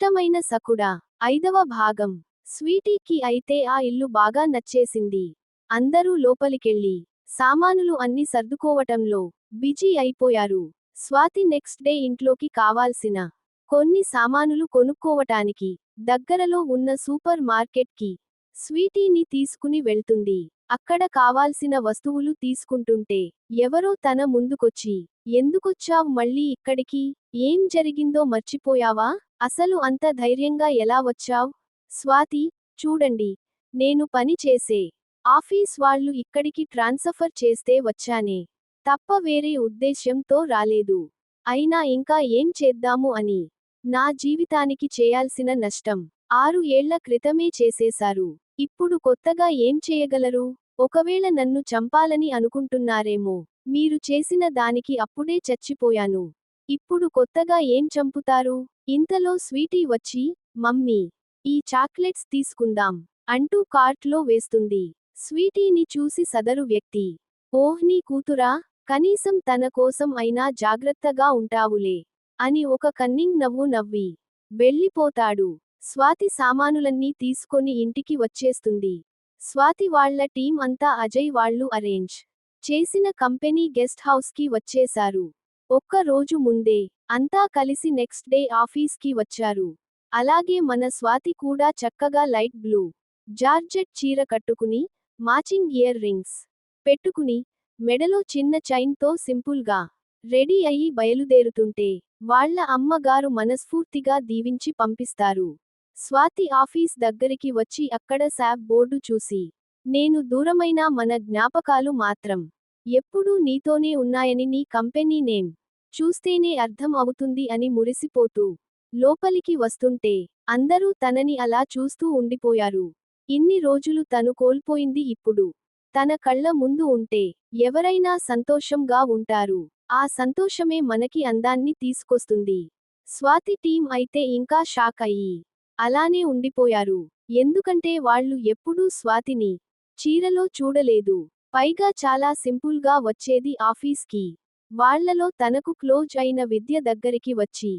ఇష్టమైన సకుడా. ఐదవ భాగం. స్వీటీకి అయితే ఆ ఇల్లు బాగా నచ్చేసింది. అందరూ లోపలికెళ్ళి సామానులు అన్ని సర్దుకోవటంలో బిజీ అయిపోయారు. స్వాతి నెక్స్ట్ డే ఇంట్లోకి కావాల్సిన కొన్ని సామానులు కొనుక్కోవటానికి దగ్గరలో ఉన్న సూపర్ మార్కెట్కి స్వీటీని తీసుకుని వెళ్తుంది. అక్కడ కావాల్సిన వస్తువులు తీసుకుంటుంటే ఎవరో తన ముందుకొచ్చి ఎందుకొచ్చావ్ మళ్ళీ ఇక్కడికి? ఏం జరిగిందో మర్చిపోయావా? అసలు అంత ధైర్యంగా ఎలా వచ్చావ్? స్వాతి చూడండి నేను పని చేసే ఆఫీస్ వాళ్ళు ఇక్కడికి ట్రాన్స్ఫర్ చేస్తే వచ్చానే. తప్ప వేరే ఉద్దేశ్యంతో రాలేదు. అయినా ఇంకా ఏం చేద్దాము అని. నా జీవితానికి చేయాల్సిన నష్టం. ఆరు ఏళ్ళ క్రితమే చేసేశారు. ఇప్పుడు కొత్తగా ఏం చేయగలరు? ఒకవేళ నన్ను చంపాలని అనుకుంటున్నారేమో. మీరు చేసిన దానికి అప్పుడే చచ్చిపోయాను. ఇప్పుడు కొత్తగా ఏం చంపుతారు? ఇంతలో స్వీటీ వచ్చి మమ్మీ ఈ చాక్లెట్స్ తీసుకుందాం అంటూ కార్ట్లో వేస్తుంది. స్వీటీని చూసి సదరు వ్యక్తి ఓహ్ నీ కూతురా కనీసం తన కోసం అయినా జాగ్రత్తగా ఉంటావులే అని ఒక కన్నింగ్ నవ్వు నవ్వి వెళ్ళిపోతాడు. స్వాతి సామానులన్నీ తీసుకొని ఇంటికి వచ్చేస్తుంది. స్వాతి వాళ్ళ టీం అంతా అజయ్ వాళ్ళు అరేంజ్ చేసిన కంపెనీ గెస్ట్ హౌస్కి వచ్చేశారు. ఒక్క రోజు ముందే అంతా కలిసి నెక్స్ట్ డే ఆఫీస్కి వచ్చారు. అలాగే మన స్వాతి కూడా చక్కగా లైట్ బ్లూ జార్జెట్ చీర కట్టుకుని మాచింగ్ ఇయర్ రింగ్స్ పెట్టుకుని మెడలో చిన్న చైన్తో సింపుల్గా రెడీ అయ్యి బయలుదేరుతుంటే వాళ్ళ అమ్మగారు మనస్ఫూర్తిగా దీవించి పంపిస్తారు. స్వాతి ఆఫీస్ దగ్గరికి వచ్చి అక్కడ శాప్ బోర్డు చూసి నేను దూరమైనా మన జ్ఞాపకాలు మాత్రం ఎప్పుడూ నీతోనే ఉన్నాయని నీ కంపెనీ నేమ్ చూస్తేనే అర్థం అవుతుంది అని మురిసిపోతూ లోపలికి వస్తుంటే అందరూ తనని అలా చూస్తూ ఉండిపోయారు. ఇన్ని రోజులు తను కోల్పోయింది ఇప్పుడు. తన కళ్ళ ముందు ఉంటే ఎవరైనా సంతోషంగా ఉంటారు. ఆ సంతోషమే మనకి అందాన్ని తీసుకొస్తుంది. స్వాతి టీం అయితే ఇంకా షాక్ అయ్యి అలానే ఉండిపోయారు. ఎందుకంటే వాళ్ళు ఎప్పుడూ స్వాతిని చీరలో చూడలేదు. పైగా చాలా సింపుల్గా వచ్చేది ఆఫీస్కి. వాళ్ళలో తనకు క్లోజ్ అయిన విద్య దగ్గరికి వచ్చి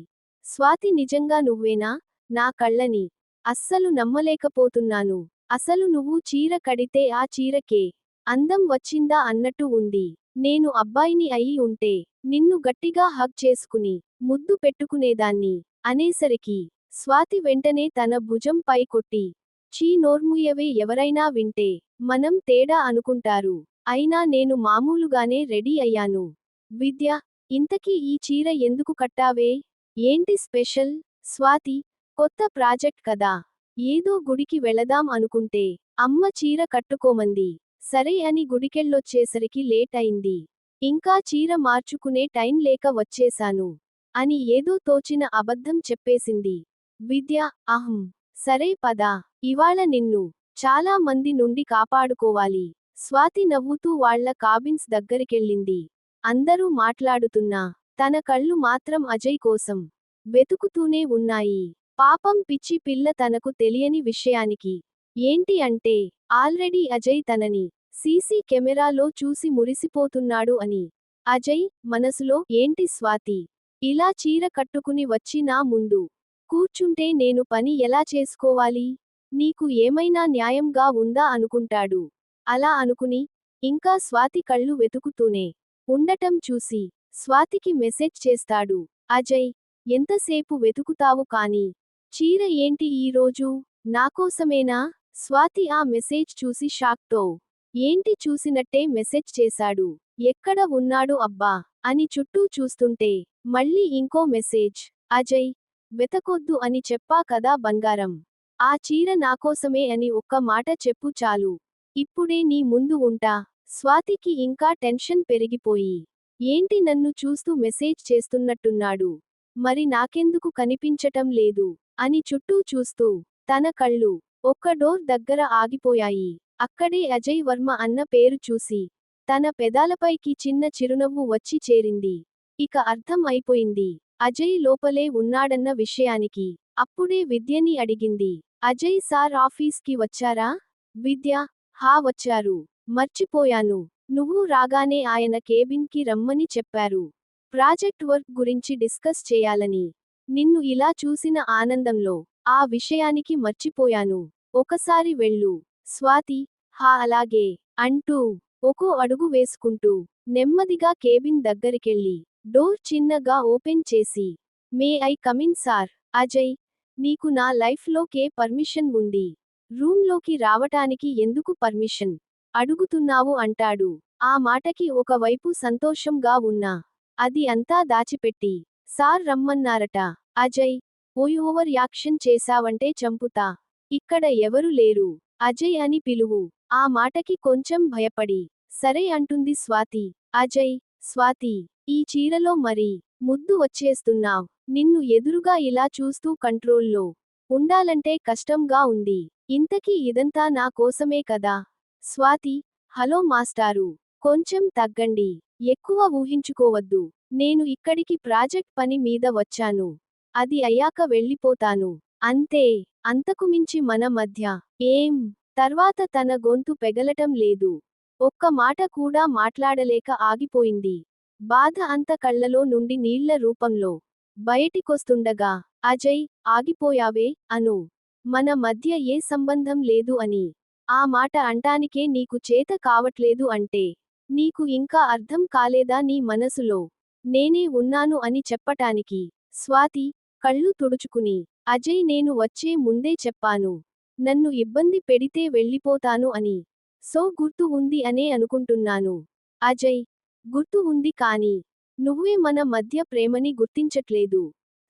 స్వాతి నిజంగా నువ్వేనా? నా కళ్ళని. అస్సలు నమ్మలేకపోతున్నాను. అసలు నువ్వు చీర కడితే ఆ చీరకే. అందం వచ్చిందా? అన్నట్టు ఉంది. నేను అబ్బాయిని అయి ఉంటే నిన్ను గట్టిగా హగ్ చేసుకుని ముద్దు పెట్టుకునేదాన్ని. అనేసరికి స్వాతి వెంటనే తన భుజంపై కొట్టి చీ నోర్ముయవే ఎవరైనా వింటే. మనం తేడా అనుకుంటారు. అయినా నేను మామూలుగానే రెడీ అయ్యాను. విద్య ఇంతకీ ఈ చీర ఎందుకు కట్టావే? ఏంటి స్పెషల్? స్వాతి కొత్త ప్రాజెక్ట్ కదా. ఏదో గుడికి వెళదాం అనుకుంటే. అమ్మ చీర కట్టుకోమంది. సరే అని గుడికెళ్ళొచ్చేసరికి లేట్ అయింది. ఇంకా చీర మార్చుకునే టైం లేక వచ్చేశాను. అని ఏదో తోచిన అబద్ధం చెప్పేసింది. విద్య అహం. సరే పదా. ఇవాళ నిన్ను చాలా మంది నుండి కాపాడుకోవాలి. స్వాతి నవ్వుతూ వాళ్ళ కాబిన్స్ దగ్గరికెళ్ళింది. అందరూ మాట్లాడుతున్నా తన కళ్ళు మాత్రం అజయ్ కోసం వెతుకుతూనే ఉన్నాయి. పాపం పిచ్చి పిల్ల తనకు తెలియని విషయానికి. ఏంటి అంటే ఆల్రెడీ అజయ్ తనని సీసీ కెమెరాలో చూసి మురిసిపోతున్నాడు అని. అజయ్ మనసులో ఏంటి స్వాతి? ఇలా చీర కట్టుకుని వచ్చి నా ముందు కూర్చుంటే నేను పని ఎలా చేసుకోవాలి? నీకు ఏమైనా న్యాయంగా ఉందా అనుకుంటాడు. అలా అనుకుని ఇంకా స్వాతి కళ్ళు వెతుకుతూనే ఉండటం చూసి స్వాతికి మెసేజ్ చేస్తాడు. అజయ్ ఎంతసేపు వెతుకుతావు కాని? చీర ఏంటి ఈరోజు నాకోసమేనా స్వాతి ఆ మెసేజ్ చూసి షాక్తో ఏంటి చూసినట్టే మెసేజ్ చేశాడు. ఎక్కడ ఉన్నాడు అబ్బా? అని చుట్టూ చూస్తుంటే మళ్ళీ ఇంకో మెసేజ్. అజయ్ వెతకొద్దు అని చెప్పా కదా బంగారం. ఆ చీర నాకోసమే అని ఒక్క మాట చెప్పు చాలు. ఇప్పుడే నీ ముందు ఉంటా. స్వాతికి ఇంకా టెన్షన్ పెరిగిపోయి. ఏంటి నన్ను చూస్తూ మెసేజ్ చేస్తున్నట్టున్నాడు? మరి నాకెందుకు కనిపించటం లేదు? అని చుట్టూ చూస్తూ తన కళ్ళు ఒక్క డోర్ దగ్గర ఆగిపోయాయి. అక్కడే అజయ్ వర్మ అన్న పేరు చూసి తన పెదాలపైకి చిన్న చిరునవ్వు వచ్చి చేరింది. ఇక అర్థం అయిపోయింది. అజయ్ లోపలే ఉన్నాడన్న విషయానికి అప్పుడే విద్యని అడిగింది. అజయ్ సార్ ఆఫీస్కి వచ్చారా? విద్య హా వచ్చారు. మర్చిపోయాను. నువ్వు రాగానే ఆయన కేబిన్కి రమ్మని చెప్పారు. ప్రాజెక్ట్ వర్క్ గురించి డిస్కస్ చేయాలని. నిన్ను ఇలా చూసిన ఆనందంలో ఆ విషయానికి మర్చిపోయాను. ఒకసారి వెళ్ళు. స్వాతి హా అలాగే అంటూ ఒక్కో అడుగు వేసుకుంటూ నెమ్మదిగా కేబిన్ దగ్గరికెళ్ళి డోర్ చిన్నగా ఓపెన్ చేసి may I come in sir Ajay నీకు నా లైఫ్లోకే పర్మిషన్ ఉంది. రూమ్లోకి రావటానికి ఎందుకు పర్మిషన్? అడుగుతున్నావు అంటాడు. ఆ మాటకి ఒకవైపు సంతోషంగా ఉన్నా అది అంతా దాచిపెట్టి సార్ రమ్మన్నారట అజయ్ ఓయ్ ఓవర్ యాక్షన్ చేశావంటే చంపుతా ఇక్కడ ఎవరు లేరు అజయ్ అని పిలువు. ఆ మాటకి కొంచెం భయపడి సరే అంటుంది స్వాతి. అజయ్ స్వాతి ఈ చీరలో మరి ముద్దు వచ్చేస్తున్నావ్. నిన్ను ఎదురుగా ఇలా చూస్తూ కంట్రోల్లో ఉండాలంటే కష్టంగా ఉంది. ఇంతకీ ఇదంతా నా కోసమే కదా? స్వాతి హలో మాస్టారు. కొంచెం తగ్గండి. ఎక్కువ ఊహించుకోవద్దు. నేను ఇక్కడికి ప్రాజెక్ట్ పని మీద వచ్చాను. అది అయ్యాక వెళ్ళిపోతాను. అంతే. అంతకుమించి మన మధ్య ఏం? తర్వాత తన గొంతు పెగలటం లేదు. ఒక్క మాట కూడా మాట్లాడలేక ఆగిపోయింది. బాధ అంత కళ్ళలో నుండి నీళ్ళ రూపంలో బయటికొస్తుండగా అజయ్ ఆగిపోయావే అను. మన మధ్య ఏ సంబంధం లేదు అని. ఆ మాట అంటానికే నీకు చేత కావట్లేదు అంటే. నీకు ఇంకా అర్థం కాలేదా నీ మనసులో? నేనే ఉన్నాను అని చెప్పటానికి. స్వాతి కళ్ళు తుడుచుకుని అజయ్ నేను వచ్చే ముందే చెప్పాను. నన్ను ఇబ్బంది పెడితే వెళ్ళిపోతాను అని. సో గుర్తు ఉంది అనే అనుకుంటున్నాను. అజయ్ గుర్తు ఉంది కానీ నువ్వే మన మధ్య ప్రేమని గుర్తించట్లేదు.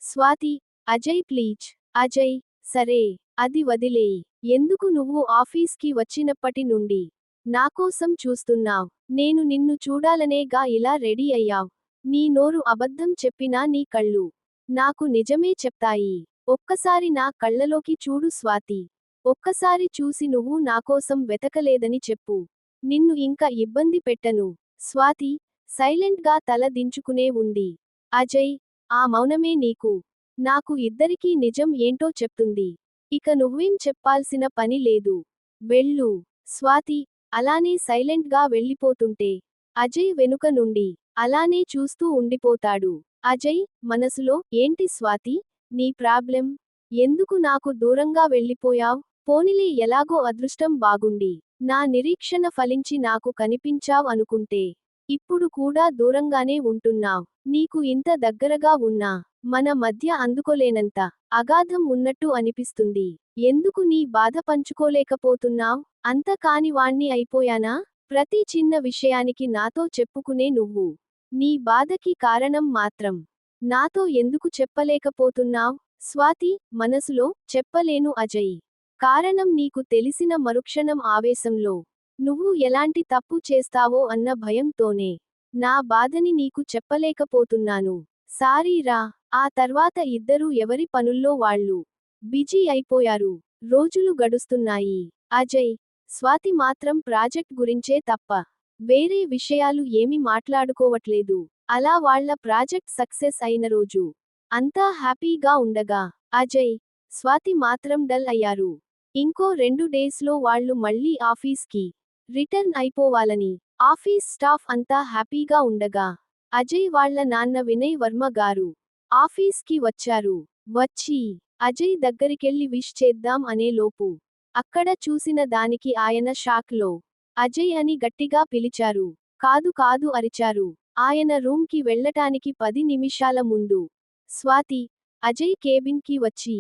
స్వాతి అజయ్ ప్లీజ్. అజయ్ సరే అది వదిలేయి. ఎందుకు నువ్వు ఆఫీస్కి వచ్చినప్పటి నుండి? నాకోసం చూస్తున్నావ్. నేను నిన్ను చూడాలనేగా ఇలా రెడీ అయ్యావ్. నీ నోరు అబద్ధం చెప్పినా నీ కళ్ళు నాకు నిజమే చెప్తాయి. ఒక్కసారి నా కళ్ళలోకి చూడు స్వాతి. ఒక్కసారి చూసి నువ్వు నాకోసం వెతకలేదని చెప్పు. నిన్ను ఇంకా ఇబ్బంది పెట్టను. స్వాతి సైలెంట్గా తల దించుకునే ఉంది. అజయ్ ఆ మౌనమే నీకు. నాకు ఇద్దరికీ నిజం ఏంటో చెప్తుంది. ఇక నువ్వేం చెప్పాల్సిన పని లేదు. వెళ్ళు. స్వాతి అలానే సైలెంట్గా వెళ్ళిపోతుంటే అజయ్ వెనుక నుండి అలానే చూస్తూ ఉండిపోతాడు. అజయ్ మనసులో ఏంటి స్వాతి? నీ ప్రాబ్లెం ఎందుకు నాకు దూరంగా వెళ్ళిపోయావ్? పోనిలే ఎలాగో అదృష్టం బాగుండి నా నిరీక్షణ ఫలించి నాకు కనిపించావ్ అనుకుంటే ఇప్పుడు కూడా దూరంగానే ఉంటున్నావ్. నీకు ఇంత దగ్గరగా ఉన్నా మన మధ్య అందుకోలేనంత అగాధం ఉన్నట్టు అనిపిస్తుంది. ఎందుకు నీ బాధ పంచుకోలేకపోతున్నావ్? అంత కాని వాణ్ణి అయిపోయానా? ప్రతి చిన్న విషయానికి నాతో చెప్పుకునే నువ్వు. నీ బాధకి కారణం మాత్రం నాతో ఎందుకు చెప్పలేకపోతున్నావ్? స్వాతి మనసులో చెప్పలేను అజయ్. కారణం నీకు తెలిసిన మరుక్షణం ఆవేశంలో. నువ్వు ఎలాంటి తప్పు చేస్తావో అన్న భయంతోనే. నా బాధని నీకు చెప్పలేకపోతున్నాను. సారీరా ఆ తర్వాత ఇద్దరూ ఎవరి పనుల్లో వాళ్ళు? బిజీ అయిపోయారు. రోజులు గడుస్తున్నాయి. అజయ్ స్వాతి మాత్రం ప్రాజెక్ట్ గురించే తప్ప వేరే విషయాలు ఏమి మాట్లాడుకోవట్లేదు. అలా వాళ్ళ ప్రాజెక్ట్ సక్సెస్ అయిన రోజు. అంతా హ్యాపీగా ఉండగా. అజయ్ స్వాతి మాత్రం డల్ అయ్యారు. ఇంకో రెండు డేస్లో వాళ్ళు మళ్ళీ ఆఫీస్కి రిటర్న్ అయిపోవాలని. ఆఫీస్ స్టాఫ్ అంతా హ్యాపీగా ఉండగా అజయ్ వాళ్ళ నాన్న వినయ్ వర్మ గారు ఆఫీస్కి వచ్చారు. వచ్చి అజయ్ దగ్గరికెళ్ళి విష్ చేద్దాం అనే లోపు అక్కడ చూసిన దానికి ఆయన షాక్లో అజయ్ అని గట్టిగా పిలిచారు. కాదు కాదు అరిచారు. ఆయన రూమ్కి వెళ్ళటానికి పది నిమిషాల ముందు స్వాతి అజయ్ కేబిన్కి వచ్చి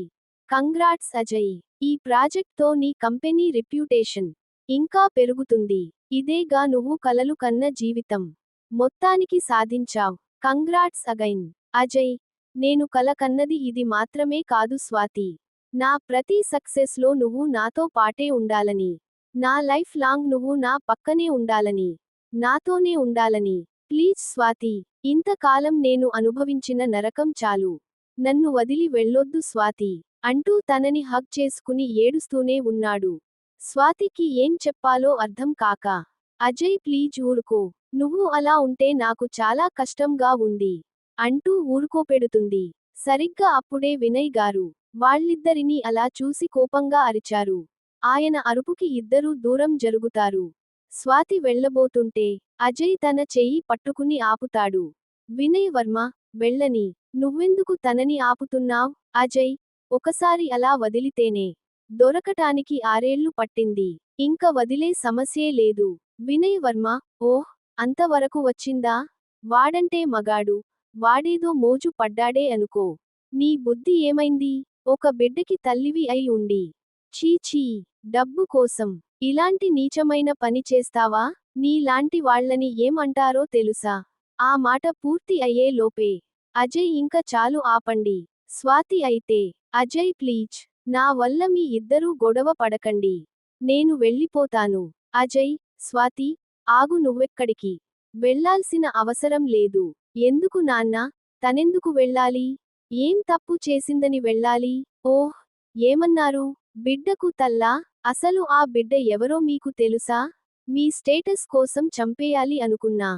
కంగ్రాట్స్ అజయ్ ఈ ప్రాజెక్ట్తో నీ కంపెనీ రిప్యూటేషన్ ఇంకా పెరుగుతుంది. ఇదేగా నువ్వు కలలు కన్న జీవితం. మొత్తానికి సాధించావ్. Congrats again. అజయ్ నేను కల కన్నది ఇది మాత్రమే కాదు స్వాతి. నా ప్రతి సక్సెస్లో నువ్వు నాతో పాటే ఉండాలని. నా లైఫ్ లాంగ్ నువ్వు నా పక్కనే ఉండాలని. నాతోనే ఉండాలని. ప్లీజ్ స్వాతి ఇంతకాలం నేను అనుభవించిన నరకం చాలు. నన్ను వదిలి వెళ్ళొద్దు స్వాతి. అంటూ తనని హగ్ చేసుకుని ఏడుస్తూనే ఉన్నాడు. స్వాతికి ఏం చెప్పాలో అర్థం కాక అజయ్ ప్లీజ్ ఊరుకో నువ్వు అలా ఉంటే నాకు చాలా కష్టంగా ఉంది అంటూ ఊరుకోపెడుతుంది. సరిగ్గా అప్పుడే వినయ్ గారు వాళ్ళిద్దరినీ అలా చూసి కోపంగా అరిచారు. ఆయన అరుపుకి ఇద్దరూ దూరం జరుగుతారు. స్వాతి వెళ్ళబోతుంటే అజయ్ తన చెయ్యి పట్టుకుని ఆపుతాడు. వినయ్ వర్మ వెళ్ళని నువ్వెందుకు తనని ఆపుతున్నావ్ అజయ్? ఒకసారి అలా వదిలితేనే దొరకటానికి ఆరేళ్ళు పట్టింది. ఇంక వదిలే సమస్యే లేదు. వినయ్ వర్మ ఓహ్ అంతవరకు వచ్చిందా? వాడంటే మగాడు వాడేదో మోజు పడ్డాడే అనుకో. నీ బుద్ధి ఏమైంది? ఒక బిడ్డకి తల్లివి అయి ఉండి. చీచీ డబ్బు కోసం. ఇలాంటి నీచమైన పని చేస్తావా? నీలాంటి వాళ్ళని ఏమంటారో తెలుసా? ఆ మాట పూర్తి అయ్యే లోపే. అజయ్ ఇంక చాలు ఆపండి. స్వాతి అయితే అజయ్ ప్లీజ్ నా వల్ల మీ ఇద్దరూ గొడవ పడకండి. నేను వెళ్ళిపోతాను. అజయ్ స్వాతి ఆగు నువ్వెక్కడికి? వెళ్ళాల్సిన అవసరం లేదు. ఎందుకు నాన్నా? తనెందుకు వెళ్ళాలి? ఏం తప్పు చేసిందని వెళ్ళాలి? ఓహ్ ఏమన్నారు? బిడ్డకు తల్లా? అసలు ఆ బిడ్డ ఎవరో మీకు తెలుసా? మీ స్టేటస్ కోసం చంపేయాలి అనుకున్నా.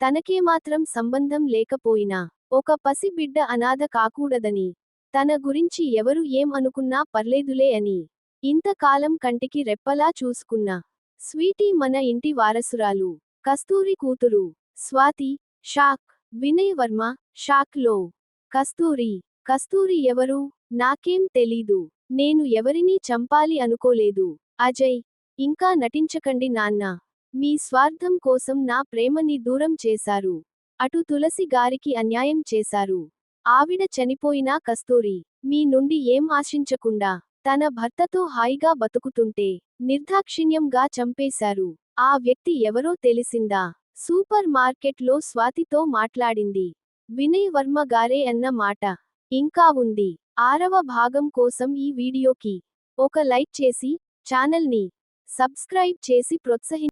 తనకేమాత్రం సంబంధం లేకపోయినా. ఒక పసి బిడ్డ అనాథ కాకూడదని. తన గురించి ఎవరు ఏం అనుకున్నా పర్లేదులే అని. ఇంతకాలం కంటికి రెప్పలా చూసుకున్నా. స్వీటీ మన ఇంటి వారసురాలు. కస్తూరి కూతురు. స్వాతి షాక్. వినయ్ వర్మ షాక్లో కస్తూరి. కస్తూరి ఎవరు? నాకేం తెలీదు. నేను ఎవరినీ చంపాలి అనుకోలేదు. అజయ్. ఇంకా నటించకండి నాన్న. మీ స్వార్థం కోసం నా ప్రేమని దూరం చేశారు. అటు తులసి గారికి అన్యాయం చేశారు. ఆవిడ చనిపోయినా కస్తూరి మీ నుండి ఏం ఆశించకుండా తన భర్తతో హాయిగా బతుకుతుంటే నిర్దాక్షిణ్యంగా చంపేశారు. ఆ వ్యక్తి ఎవరో తెలిసిందా? సూపర్ మార్కెట్లో స్వాతితో మాట్లాడింది. వినయ్ వర్మ గారే అన్న మాట. ఇంకా ఉంది. ఆరవ భాగం కోసం ఈ వీడియోకి ఒక లైక్ చేసి ఛానల్ని సబ్స్క్రైబ్ చేసి ప్రోత్సహి